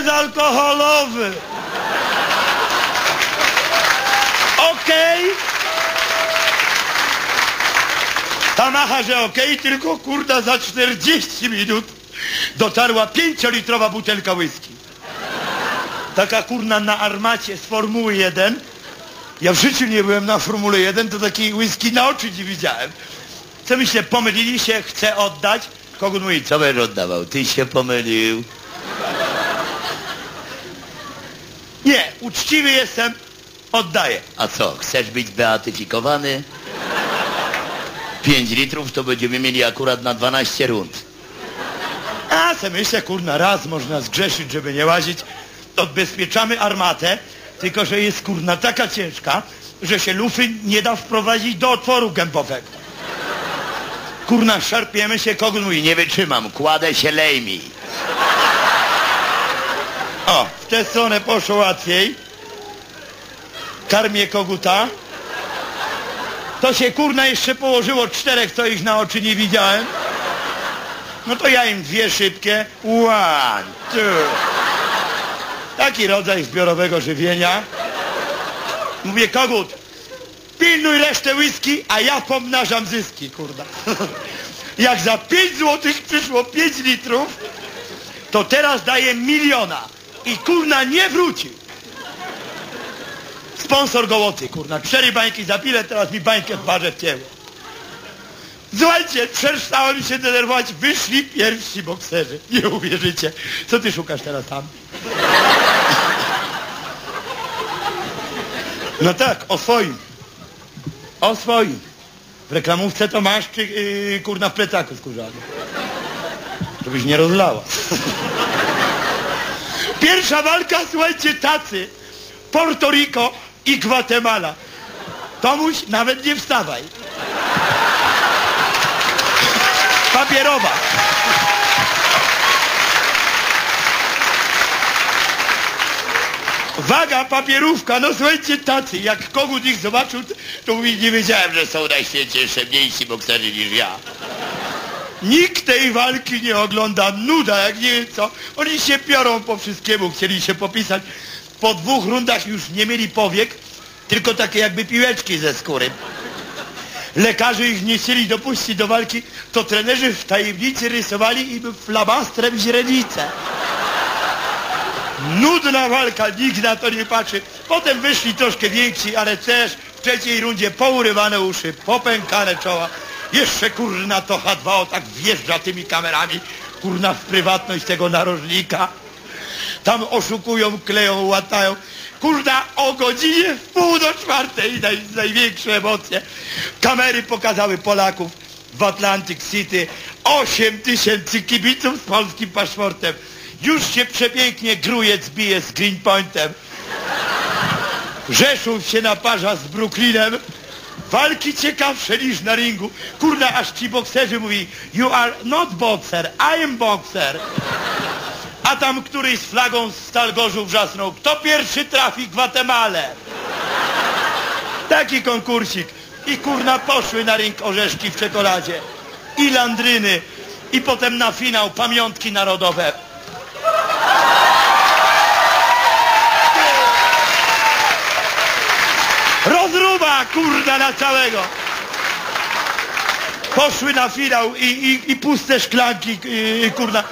bezalkoholowy. Okej. Ta macha, że okej, tylko kurda za 40 minut dotarła pięciolitrowa butelka whisky. Taka kurna na armacie z Formuły 1. Ja w życiu nie byłem na Formule 1, to takiej whisky na oczy nie widziałem. Co myślę, pomylili się, chcę oddać. Kogut mówi, co będziesz oddawał? Ty się pomylił. Nie, uczciwy jestem, oddaję. A co, chcesz być beatyfikowany? 5 litrów to będziemy mieli akurat na 12 rund. A se myślę, kurna, raz można zgrzeszyć, żeby nie łazić. Odbezpieczamy armatę, tylko że jest kurna taka ciężka, że się lufy nie da wprowadzić do otworu gębowego. Kurna, szarpiemy się, mówi, nie Nie wytrzymam, kładę się lejmi. O, w tę stronę poszło łatwiej. Karmię koguta. To się kurna jeszcze położyło czterech, co ich na oczy nie widziałem. No to ja im dwie szybkie. One, two. Taki rodzaj zbiorowego żywienia. Mówię, kogut, pilnuj resztę whisky, a ja pomnażam zyski, kurda. Jak za 5 złotych przyszło 5 litrów, to teraz daję miliona. I kurna nie wróci. Sponsor gołoty, kurna. Cztery bańki za bilet, teraz mi bańkę w barze wcięło. Słuchajcie, przestałem się denerwować, wyszli pierwsi bokserzy. Nie uwierzycie. Co ty szukasz teraz tam? No tak, o swoim. O swoim. W reklamówce to masz, czy yy, kurna w plecaku skórzanym. Żebyś nie rozlała. Pierwsza walka, słuchajcie, tacy. Porto Rico i Gwatemala. Tomuś, nawet nie wstawaj. Papierowa. Waga, papierówka, no słuchajcie, tacy. Jak kogut ich zobaczył, to mówi, nie wiedziałem, że są na świecie jeszcze mniejsi bokserzy niż ja. Nikt tej walki nie ogląda, nuda, jak nie wiem co. Oni się piorą po wszystkiemu, chcieli się popisać. Po dwóch rundach już nie mieli powiek, tylko takie jakby piłeczki ze skóry. Lekarze ich nie chcieli dopuścić do walki, to trenerzy w tajemnicy rysowali im flamastrem źrenicę. Nudna walka, nikt na to nie patrzy. Potem wyszli troszkę więksi, ale też w trzeciej rundzie pourywane uszy, popękane czoła. Jeszcze kurna to H2O tak wjeżdża tymi kamerami, kurna w prywatność tego narożnika. Tam oszukują, kleją, łatają. Kurna o godzinie w pół do czwartej naj, największe emocje. Kamery pokazały Polaków w Atlantic City. 8 tysięcy kibiców z polskim paszportem. Już się przepięknie grujec bije z Greenpointem. Rzeszów się naparza z Brooklynem. Walki ciekawsze niż na ringu. Kurna, aż ci bokserzy mówi You are not boxer, I am boxer. A tam któryś z flagą z Stalgorzu wrzasnął. Kto pierwszy trafi Gwatemalę? Taki konkursik. I kurna poszły na ring orzeszki w czekoladzie. I landryny. I potem na finał pamiątki narodowe. Kurda, na całego. Poszły na finał i, i, i puste szklanki, i, kurda,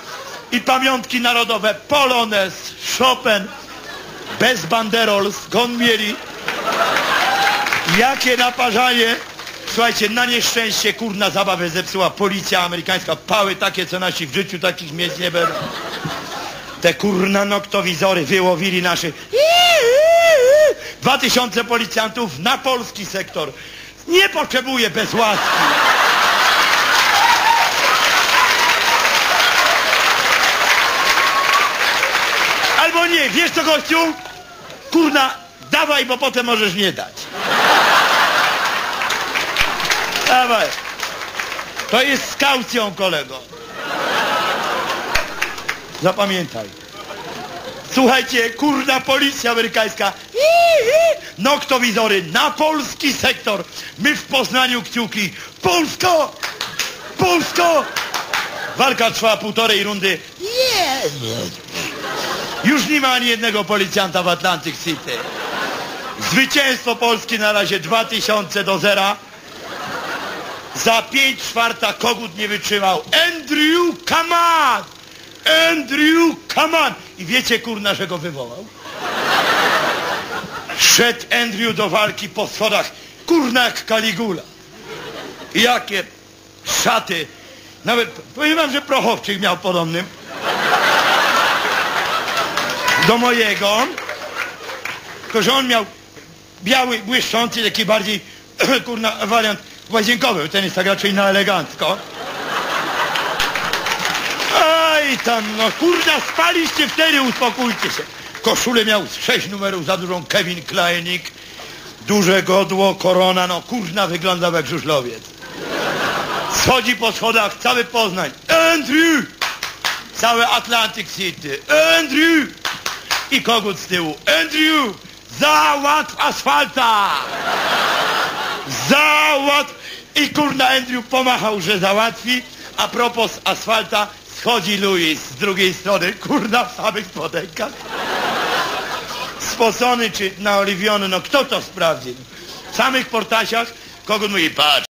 i pamiątki narodowe. Polones, Chopin, bez banderol, skąd mieli. Jakie naparzanie. Słuchajcie, na nieszczęście, kurna, zabawę zepsuła policja amerykańska. Pały takie, co nasi w życiu takich mieć nie będą. Te kurna noktowizory wyłowili naszych. Dwa tysiące policjantów na polski sektor. Nie potrzebuje bez łaski. Albo nie, wiesz co gościu? Kurna, dawaj, bo potem możesz nie dać. Dawaj. To jest z kaucją, kolego. Zapamiętaj. Słuchajcie, kurna policja amerykańska. Noktowizory na polski sektor. My w Poznaniu kciuki. Polsko! Polsko! Walka trwała półtorej rundy. Już nie ma ani jednego policjanta w Atlantic City. Zwycięstwo Polski na razie 2000 do zera. Za 5 czwarta kogut nie wytrzymał. Andrew, on! Andrew, come on! I wiecie kurna, że go wywołał? Szedł Andrew do walki po schodach, kurna jak Kaligula. Jakie szaty. Nawet powiem wam, że Prochowczyk miał podobny. Do mojego. Tylko, że on miał biały, błyszczący, taki bardziej, kurna, wariant łazienkowy. Ten jest tak raczej na elegancko. Aj tam, no kurna, spaliście wtedy, uspokójcie się. Koszulę miał z sześć numerów za dużą Kevin Kleinik. Duże godło, korona, no kurna, wyglądał jak żużlowiec. Schodzi po schodach cały Poznań. Andrew! Całe Atlantic City. Andrew! I kogut z tyłu. Andrew! Załatw asfalta! Załatw! I kurna Andrew pomachał, że załatwi. A propos asfalta, schodzi Louis z drugiej strony. Kurna w samych spodenkach. Spocony czy naoliwiony, no kto to sprawdzi? W samych portasiach kogut mówi, patrz,